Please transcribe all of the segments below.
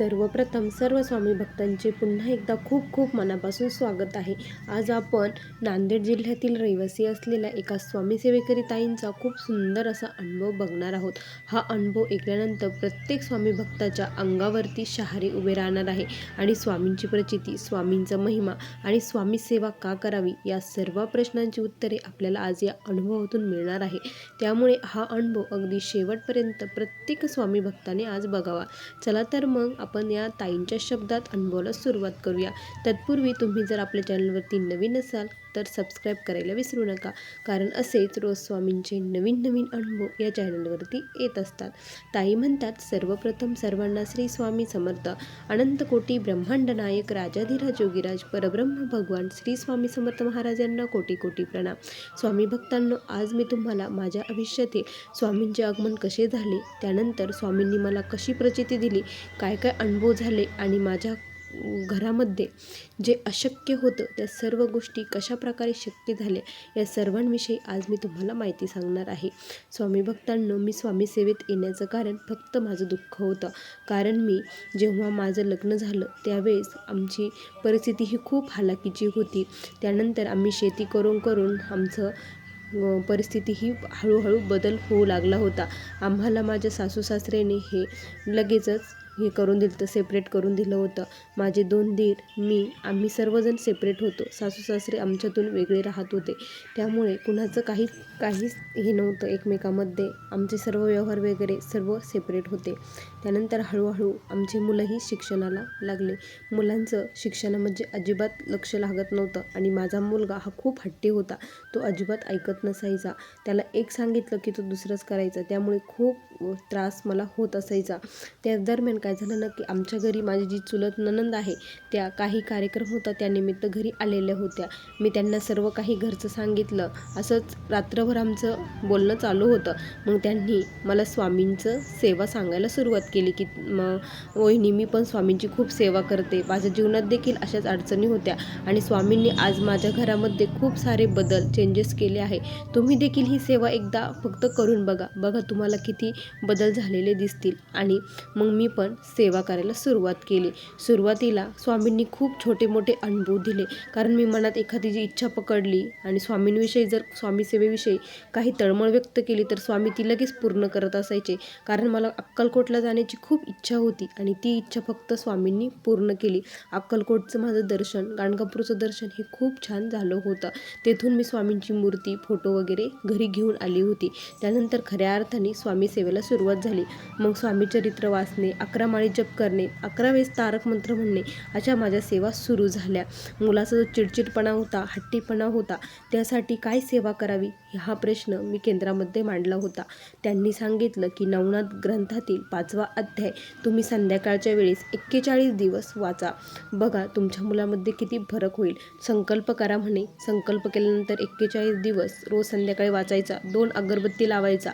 सर्वप्रथम सर्व स्वामी भक्तांचे पुन्हा एकदा खूप खूप मनापासून स्वागत आहे. आज आपण नांदेड जिल्ह्यातील रहिवासी असलेल्या एका स्वामी सेवेकरी ताईंचा खूप सुंदर असा अनुभव बघणार आहोत. हा अनुभव ऐकल्यानंतर प्रत्येक स्वामी भक्ताच्या अंगावरती शहारे उभे राहणार आहे आणि स्वामींची प्रचिती स्वामींचा महिमा आणि स्वामी सेवा का करावी या सर्व प्रश्नांची उत्तरे आपल्याला आज या अनुभवातून मिळणार आहे. त्यामुळे हा अनुभव अगदी शेवटपर्यंत प्रत्येक स्वामी भक्ताने आज बघावा. चला तर मग आपण या ताईंच्या शब्दात अनुभवाला सुरुवात करूया. तत्पूर्वी तुम्ही जर आपल्या चॅनलवरती नवीन असाल तर सबस्क्राईब करायला विसरू नका. कारण असेच रोज स्वामींचे नवीन नवीन अनुभव या चॅनलवरती येत असतात. ताई म्हणतात सर्वप्रथम सर्वांना श्री स्वामी समर्थ. अनंत कोटी ब्रह्मांड नायक राजाधिराज योगीराज परब्रह्म भगवान श्री स्वामी समर्थ महाराजांना कोटी कोटी प्रणाम. स्वामी भक्तांनो आज मी तुम्हाला माझ्या आयुष्यातील स्वामींचे आगमन कसे झाले त्यानंतर स्वामींनी मला कशी प्रचिती दिली काय काय अनुभव झाले आणि माझ्या घरामध्ये जे अशक्य होतं त्या सर्व गोष्टी कशा प्रकारे शक्य झाल्या या सर्वांविषयी आज मी तुम्हाला माहिती सांगणार आहे. स्वामी भक्तांनो मी स्वामी सेवेत येण्याचं कारण फक्त माझं दुःख होतं. कारण मी जेव्हा माझं लग्न झालं त्यावेळेस आमची परिस्थिती ही खूप हालाकीची होती. त्यानंतर आम्ही शेती करून करून आमचं परिस्थिती ही हळूहळू बदल होऊ लागला होता. आम्हाला माझ्या सासू सासऱ्याने हे लगेचच हे करून दिलं होतं सेपरेट करून दिलं होतं. माझे दोन दीर मी आम्ही सर्वजण सेपरेट होतो. सासू सासरे आमच्यातून वेगळे राहत होते. त्यामुळे कुणाचं काही काहीच हे नव्हतं एकमेकामध्ये. आमचे सर्व व्यवहार वगैरे सर्व सेपरेट होते. त्यानंतर हळूहळू आमचे मुलंही शिक्षणाला लागले. मुलांचं शिक्षणामध्ये अजिबात लक्ष लागत नव्हतं आणि माझा मुलगा हा खूप हट्टी होता. तो अजिबात ऐकत नसायचा. त्याला एक सांगितलं की तो दुसरंच करायचा. त्यामुळे खूप त्रास मला होत असायचा. त्या दरम्यान काय काय झालं ना की आमच्या घरी माझी जी चुलत ननंद आहे त्या काही कार्यक्रम होता त्यानिमित्त घरी आलेल्या होत्या. मी त्यांना सर्व काही घरचं सांगितलं. असंच रात्रभर आमचं बोलणं चालू होतं. मग त्यांनी मला स्वामींचं सेवा सांगायला सुरुवात केली की मग वहिनी मी पण स्वामींची खूप सेवा करते. माझ्या जीवनात देखील अशाच अडचणी होत्या आणि स्वामींनी आज माझ्या घरामध्ये खूप सारे बदल चेंजेस केले आहे. तुम्ही देखील ही सेवा एकदा फक्त करून बघा. बघा तुम्हाला किती बदल झालेले दिसतील. आणि मग मी पण सेवा करायला सुरुवात केली. सुरुवातीला स्वामींनी खूप छोटे मोठे अनुभव दिले. कारण मी मनात एखादी जी इच्छा पकडली आणि स्वामींविषयी जर स्वामी सेवेविषयी काही तळमळ व्यक्त केली तर स्वामी ती लगेच पूर्ण करत असायचे. कारण मला अक्कलकोटला जाण्याची खूप इच्छा होती आणि ती इच्छा फक्त स्वामींनी पूर्ण केली. अक्कलकोटचं माझं दर्शन गाणगापूरचं दर्शन हे खूप छान झालं होतं. तेथून मी स्वामींची मूर्ती फोटो वगैरे घरी घेऊन आली होती. त्यानंतर खऱ्या अर्थाने स्वामी सेवेला सुरुवात झाली. मग स्वामी चरित्र वाचणे अकरा माळी जप करणे अकरा वेळेस तारक मंत्र म्हणणे अशा माझ्या सेवा सुरू झाल्या. मुलाचा जो चिडचिडपणा होता हट्टीपणा होता त्यासाठी काय सेवा करावी? हा प्रश्न मी केंद्रामध्ये मांडला होता. त्यांनी सांगितलं की नवनाथ ग्रंथातील पाचवा अध्याय तुम्ही संध्याकाळच्या वेळेस एक्केचाळीस दिवस वाचा. बघा तुमच्या मुलामध्ये किती फरक होईल. संकल्प करा म्हणे. संकल्प केल्यानंतर एक्केचाळीस दिवस रोज संध्याकाळी वाचायचा. दोन अगरबत्ती लावायचा.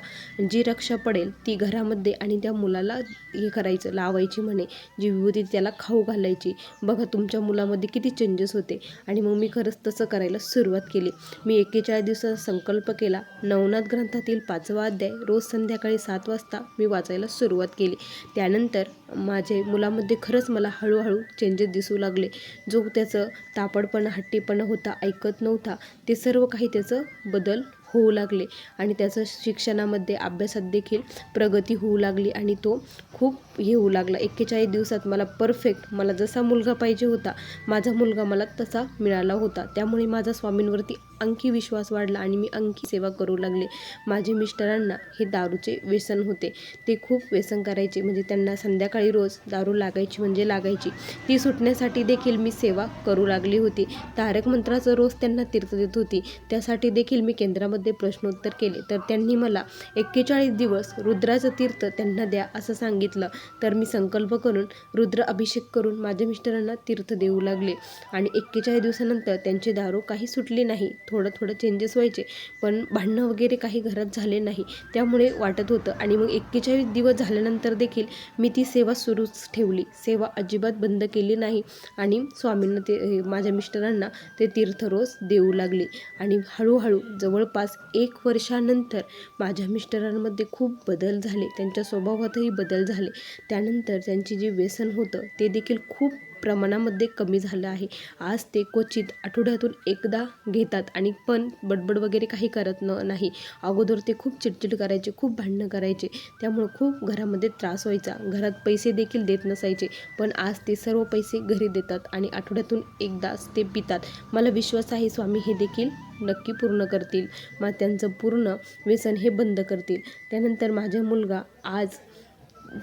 जी रक्षा पडेल ती घरामध्ये आणि त्या मुलाला हे करायचं. लावायची म्हणे जी विभूती त्याला खाऊ घालायची. बघा तुमच्या मुलामध्ये किती चेंजेस होते. आणि मग मी खरंच तसं करायला सुरुवात केली. मी एकेचाळीस दिवसाचा संकल्प केला. नवनाथ ग्रंथातील पाचवा अध्याय रोज संध्याकाळी सात वाजता मी वाचायला सुरुवात केली. त्यानंतर माझे मुलामध्ये खरंच मला हळूहळू चेंजेस दिसू लागले. जो त्याचं तापडपणा हट्टीपणा होता ऐकत नव्हता ते सर्व काही त्याचं बदल होऊ लागले आणि त्याचं शिक्षणामध्ये अभ्यासात देखील प्रगती होऊ लागली आणि तो खूप हे होऊ लागला. एक्केचाळीस दिवसात मला परफेक्ट मला जसा मुलगा पाहिजे होता माझा मुलगा मला तसा मिळाला होता. त्यामुळे माझा स्वामींवरती अंकी विश्वास वाढला आणि मी आणखी सेवा करू लागले. माझे मिस्टरांना हे दारूचे व्यसन होते. ते खूप व्यसन करायचे. म्हणजे त्यांना संध्याकाळी रोज दारू लागायची म्हणजे लागायची. ती सुटण्यासाठी देखील मी सेवा करू लागली होती. तारक मंत्राचं रोज त्यांना तीर्थ देत होती. त्यासाठी देखील मी केंद्रामध्ये प्रश्नोत्तर केले. तर त्यांनी मला एक्केचाळीस दिवस रुद्राचं तीर्थ त्यांना द्या असं सांगितलं. तर मी संकल्प करून रुद्र अभिषेक करून माझ्या मिस्टरांना तीर्थ देऊ लागले. आणि एक्केचाळीस दिवसानंतर त्यांची दारू काही सुटली नाही. थोडं थोडं चेंजेस व्हायचे. पण भांडणं वगैरे काही घरात झाले नाही त्यामुळे वाटत होतं. आणि मग एक्केचाळीस दिवस झाल्यानंतर देखील मी ती सेवा सुरूच ठेवली. सेवा अजिबात बंद केली नाही. आणि स्वामींना ते माझ्या मिस्टरांना ते तीर्थ रोज देऊ लागले. आणि हळूहळू जवळपास एक वर्षानंतर माझ्या मिस्टरांमध्ये खूप बदल झाले. त्यांच्या स्वभावातही बदल झाले. त्यानंतर त्यांची जे व्यसन होतं ते देखील खूप प्रमाणामध्ये कमी झालं आहे. आज ते क्वचित आठवड्यातून एकदा घेतात आणि पण बडबड वगैरे काही करत न नाही. अगोदर ते खूप चिडचिड करायचे खूप भांडणं करायचे. त्यामुळं खूप घरामध्ये त्रास व्हायचा. घरात पैसे देखील देत नसायचे. पण आज ते सर्व पैसे घरी देतात आणि आठवड्यातून एकदाच ते पितात. मला विश्वास आहे स्वामी हे देखील नक्की पूर्ण करतील. मग त्यांचं पूर्ण व्यसन हे बंद करतील. त्यानंतर माझा मुलगा आज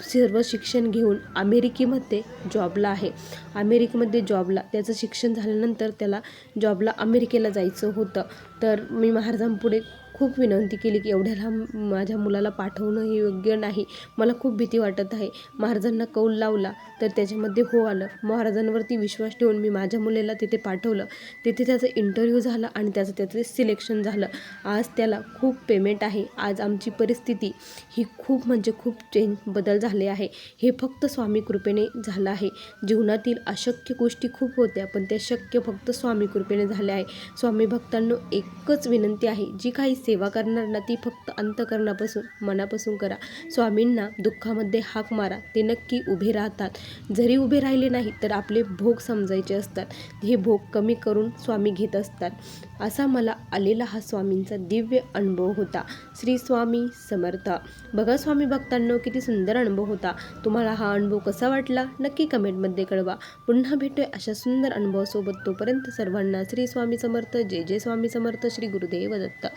सर्व शिक्षण घेऊन अमेरिकेमध्ये जॉबला आहे. अमेरिकेमध्ये जॉबला त्याचं शिक्षण झाल्यानंतर त्याला जॉबला अमेरिकेला जायचं होतं. तर मी महाराजांपुढे खूप विनंती केली की एवढ्या लांब माझ्या मुलाला पाठवणं हे योग्य नाही. मला खूप भीती वाटत आहे. महाराजांना कौल लावला तर त्याच्यामध्ये हो आलं. महाराजांवरती विश्वास ठेवून मी माझ्या मुलीला तिथे पाठवलं. तिथे त्याचं इंटरव्ह्यू झाला आणि त्याचं त्याचं सिलेक्शन झालं. आज त्याला खूप पेमेंट आहे. आज आमची परिस्थिती ही खूप म्हणजे खूप चेंज बदल झाले आहे. हे फक्त स्वामी कृपेने झालं आहे. जीवनातील अशक्य गोष्टी खूप होत्या पण त्या शक्य फक्त स्वामी कृपेने झाल्या आहे. स्वामी भक्तांनो एकच विनंती आहे. जी काही सेवा करणार ना ती फक्त अंतकरणापासून मनापासून करा. स्वामींना दुःखामध्ये हाक मारा. ते नक्की उभे राहतात. जरी उभे राहिले नाही तर आपले भोग समजायचे असतात. हे भोग कमी करून स्वामी घेत असतात. असा मला आलेला हा स्वामींचा दिव्य अनुभव होता. श्री स्वामी समर्थ. बघा स्वामी भक्तांनो किती सुंदर अनुभव होता. तुम्हाला हा अनुभव कसा वाटला? नक्की कमेंटमध्ये कळवा. पुन्हा भेटूया अशा सुंदर अनुभवासोबत तोपर्यंत सर्वांना श्री स्वामी समर्थ. जय जय स्वामी समर्थ. श्री गुरुदेव दत्त.